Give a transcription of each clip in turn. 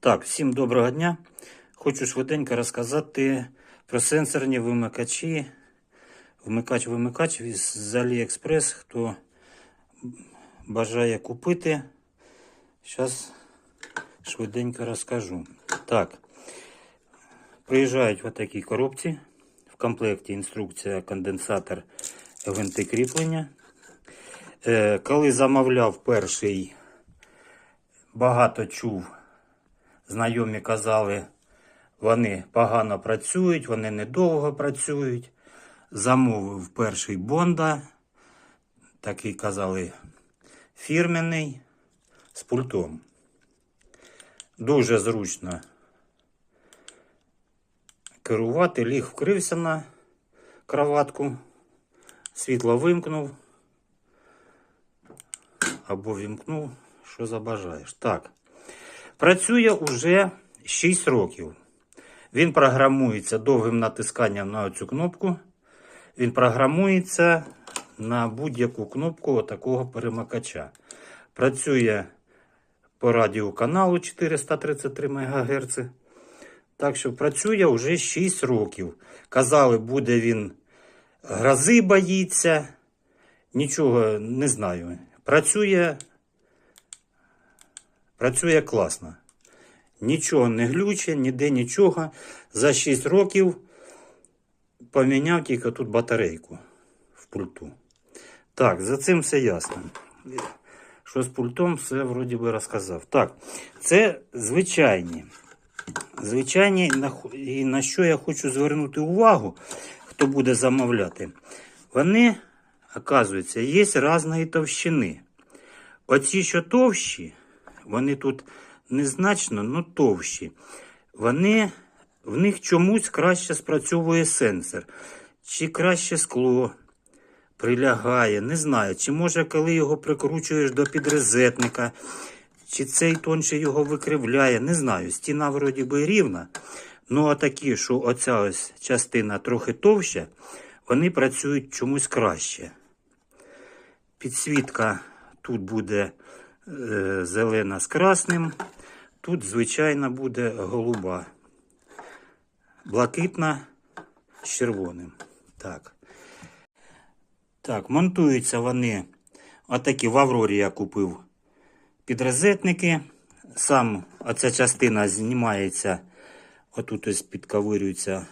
Так, всім доброго дня. Хочу швиденько розказати про сенсорні вимикачі. Вмикач-вимикач з AliExpress. Хто бажає купити, зараз швиденько розкажу. Так, приїжджають в такій коробці. В комплекті інструкція, конденсатор, гвинти кріплення. Е, Коли замовляв перший, багато чув знайомі казали, вони погано працюють, вони недовго працюють. Замовив перший Бонда, такий казали фірменний з пультом. Дуже зручно керувати, ліг вкрився на кроватку, світло вимкнув або вімкнув, що забажаєш. Так. Працює уже 6 років. Він програмується довгим натисканням на цю кнопку. Він програмується на будь-яку кнопку такого перемикача. Працює по радіоканалу 433 МГц. Так що працює вже 6 років. Казали, буде він грози боїться. Нічого не знаю. Працює Працює класно. Нічого не глюче, ніде нічого. За 6 років поміняв тільки тут батарейку в пульту. Так, за цим все ясно. Що з пультом, все вроді би розказав. Так, це звичайні. Звичайні, і на що я хочу звернути увагу, хто буде замовляти. Вони, оказується, є різної товщини. Оці, що товщі, вони тут незначно, ну товщі. Вони, в них чомусь краще спрацьовує сенсор. Чи краще скло прилягає, не знаю. Чи може, коли його прикручуєш до підрезетника, чи цей тонше його викривляє, не знаю. Стіна вроді би рівна. Ну, а такі, що оця ось частина трохи товща, вони працюють чомусь краще. Підсвітка тут буде зелена з красним. Тут, звичайно, буде голуба. Блакитна з червоним. Так. Так, монтуються вони. Отакі в Аврорі я купив підрозетники. Сам оця частина знімається, отут ось підковирюється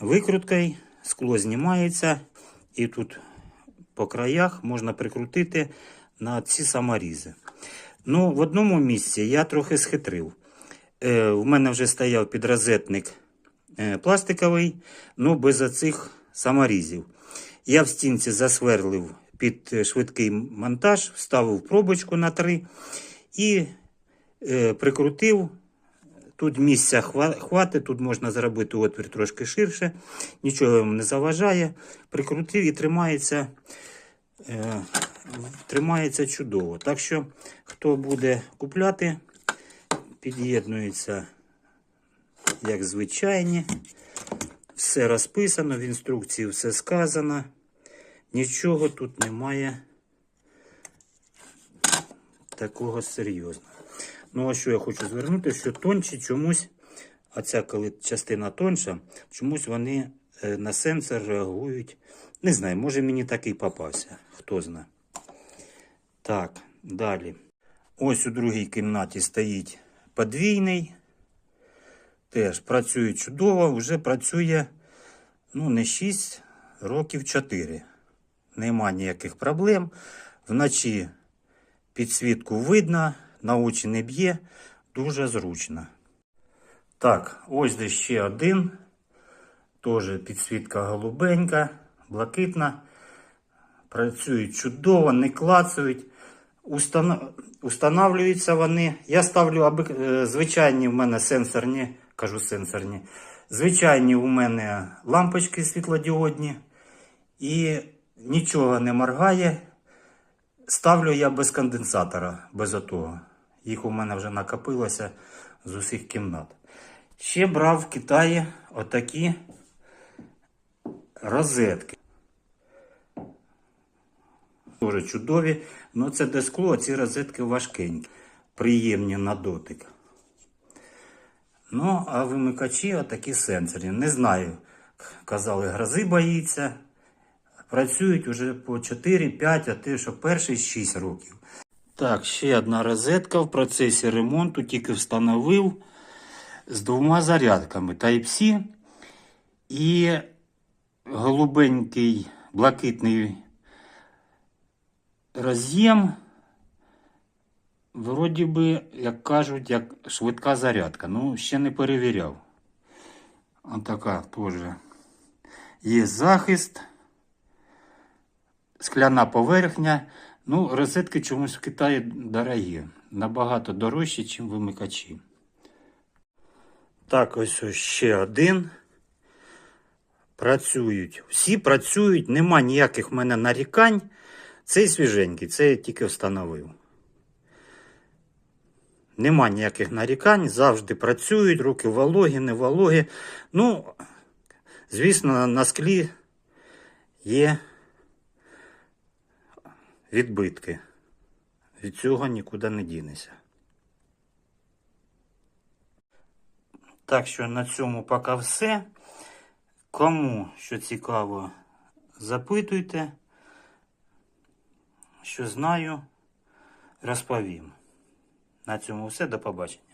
викруткою, скло знімається, і тут по краях можна прикрутити на ці саморізи. Ну, в одному місці я трохи схитрив. Е, у мене вже стояв підрозетник е, пластиковий, ну без оцих саморізів. Я в стінці засверлив під е, швидкий монтаж, вставив пробочку на три і е, прикрутив. Тут місця хватить, тут можна зробити отвір трошки ширше, нічого йому не заважає. Прикрутив і тримається, е, тримається чудово. Так що, хто буде купляти, під'єднується як звичайні. Все розписано, в інструкції все сказано. Нічого тут немає такого серйозного. Ну, а що я хочу звернути, що тонче чомусь, а ця коли частина тонша, чомусь вони е, на сенсор реагують. Не знаю, може мені такий попався, хто знає. Так, далі. Ось у другій кімнаті стоїть подвійний. Теж працює чудово, вже працює ну, не 6 років 4. Нема ніяких проблем. Вночі підсвітку видно, на очі не б'є, дуже зручно. Так, ось де ще один. Теж підсвітка голубенька, блакитна. Працюють чудово, не клацають. Устана... Устанавлюються вони. Я ставлю аби... е, звичайні в мене сенсорні, кажу сенсорні. Звичайні у мене лампочки світлодіодні. І нічого не моргає. Ставлю я без конденсатора, без отого. Їх у мене вже накопилося з усіх кімнат. Ще брав в Китаї отакі розетки. Дуже чудові, але це де скло, а ці розетки важкенькі. приємні на дотик. Ну, а вимикачі отакі сенсорні. Не знаю, казали, грози боїться. Працюють уже по 4-5, а те, що перший 6 років. Так, ще одна розетка в процесі ремонту, тільки встановив з двома зарядками Type-C і голубенький блакитний роз'єм. Вроді би, як кажуть, як швидка зарядка. Ну, ще не перевіряв. Отака теж є захист, скляна поверхня. Ну, розетки чомусь в Китаї дорогі. Набагато дорожчі, ніж вимикачі. Так, ось ось ще один. Працюють. Всі працюють, нема ніяких в мене нарікань. Цей свіженький, це я тільки встановив. Нема ніяких нарікань, завжди працюють, руки вологі, не вологі. Ну, звісно, на склі є відбитки. Від цього нікуди не дінеся. Так що на цьому поки все. Кому що цікаво, запитуйте. Що знаю, розповім. На цьому все. До побачення.